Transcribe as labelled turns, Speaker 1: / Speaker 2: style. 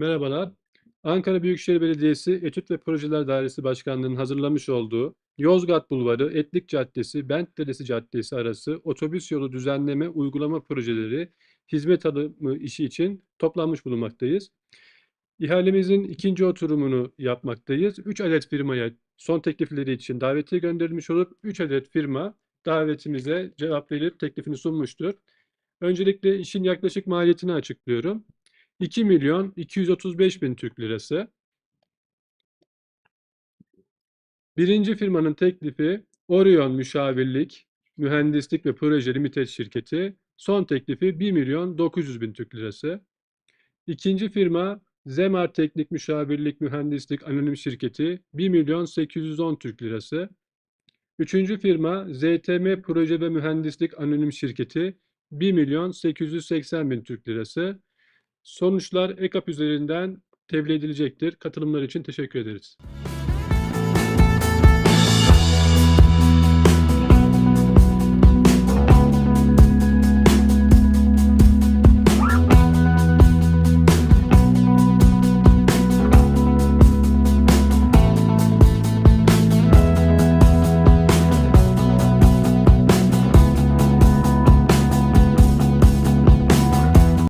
Speaker 1: Merhabalar. Ankara Büyükşehir Belediyesi Etüt ve Projeler Dairesi Başkanlığı'nın hazırlamış olduğu Yozgat Bulvarı, Etlik Caddesi, Bent Deresi Caddesi arası otobüs yolu düzenleme uygulama projeleri hizmet alımı işi için toplanmış bulunmaktayız. İhalemizin ikinci oturumunu yapmaktayız. 3 adet firmaya son teklifleri için davetiye gönderilmiş olup 3 adet firma davetimize cevap verip teklifini sunmuştur. Öncelikle işin yaklaşık maliyetini açıklıyorum. 2 milyon 235 bin Türk lirası. Birinci firmanın teklifi Orion Müşavirlik, Mühendislik ve Proje Limited şirketi. Son teklifi 1 milyon 900 bin Türk lirası. İkinci firma Zemar Teknik Müşavirlik Mühendislik Anonim Şirketi 1 milyon 810 Türk lirası. Üçüncü firma ZTM Proje ve Mühendislik Anonim Şirketi 1 milyon 880 bin Türk lirası. Sonuçlar EKAP üzerinden tebliğ edilecektir. Katılımlar için teşekkür ederiz.